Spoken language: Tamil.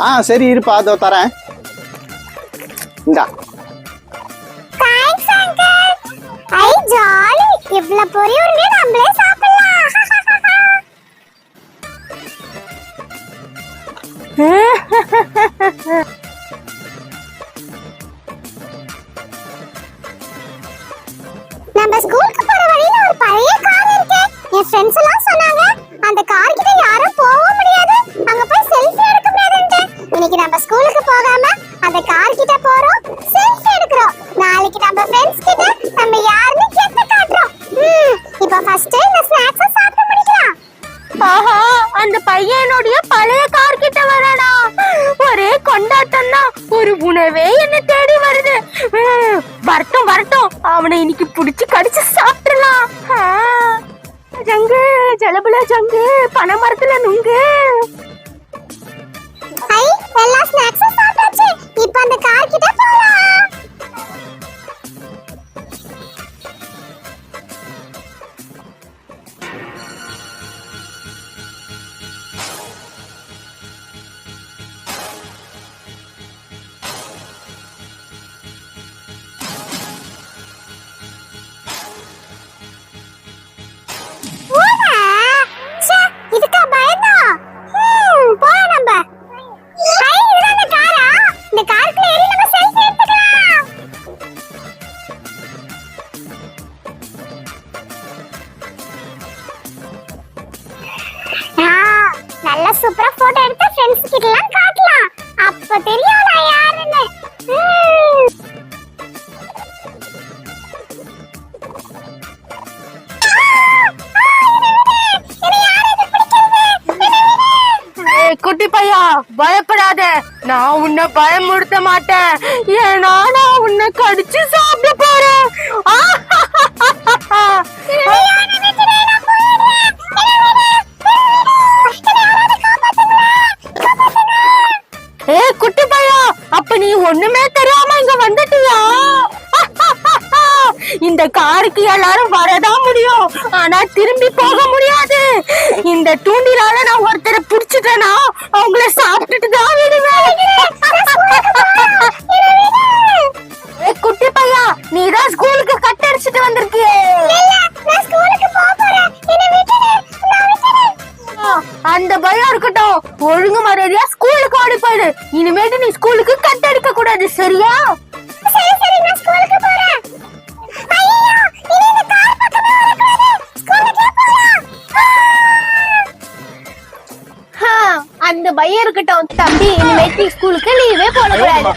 ஆ சரி இருப்பா அதோ தரேன் இந்தா தேங்க்ஸ் அங்கிள் ஐ ஜாலி இவ்ளோ பொரி உருண்டை நம்மளே நம்ம ஸ்கூலுக்கு போற வழியில ஒரு பழைய கார் இருக்கு. என் ஃப்ரெண்ட்ஸ் எல்லாம் சொன்னாங்க அந்த கார் கிட்ட யாரும் போக முடியாது. அங்க போய் செல்ஃபி எடுக்க முடியாதுன்ட்டு. இன்னைக்கு நம்ம ஸ்கூலுக்கு போகாம அந்த கார் கிட்ட போறோம் செல்ஃபி எடுக்கிறோம். நாளைக்கு நம்ம ஃப்ரெண்ட்ஸ் கிட்ட நம்ம யாருன்னு கேட்டு காட்டுறோம். இப்போ ஃபர்ஸ்ட் இந்த ஸ்நாக்ஸ் சாப்பிட்டு முடிக்கலாம். ஆஹா அந்த பையனுடைய பழைய கார் கிட்ட வரடா ஒரே கொண்டாட்டம் தான் ஒரு உணவே என்ன தேடி வருது. வரட்டும் வரட்டும். அவனை இன்னைக்கு புடிச்சு கடிச்சு சாப்பிடலாம். ஜங்கு ஜலபுல ஜங்கு பனை மரத்துல நுங்கு. சூப்பரா போட்டோ எடுத்து ஃப்ரெண்ட்ஸ் கிட்ட எல்லாம் காட்டலாம். அப்ப தெரியும் நான் யாருன்னு குட்டி பையா பயப்படாத. நான் உன்னை பயமுறுத்த மாட்டேன். ஏன்னா நான் உன்னை கடிச்சு சாப்பிட போறேன். ஒண்ணுமே தெரியாம இங்க வந்துட்டியா? இந்த காருக்கு எல்லாரும் வரதான் முடியும். ஆனா திரும்பி போக முடியாது. இந்த தூண்டிலால நான் ஒருத்தரை புடிச்சிட்டேனா அவங்கள சாப்பிட்டுட்டு தான் விடுவேன். ஏ குட்டி பையா நீ தான் ஸ்கூலுக்கு கட் அடிச்சிட்டு வந்திருக்கியே. அந்த பயம் இருக்கட்டும். ஒழுங்கு மரியாதையா ஸ்கூலுக்கு ஓடி போயிடு. இனிமேட்டு நீ ஸ்கூலுக்கு சரியா சரி சரி நான் ஸ்கூலுக்கு போறேன். ஐயோ இனி இந்த கார் பக்கமே வரக்கூடாது. ஸ்கூலுக்கே போலாம். ஹா, அந்த பயம் இருக்கட்டும். தம்பி இனிமேட்டு ஸ்கூலுக்கு லீவே போடக்கூடாது.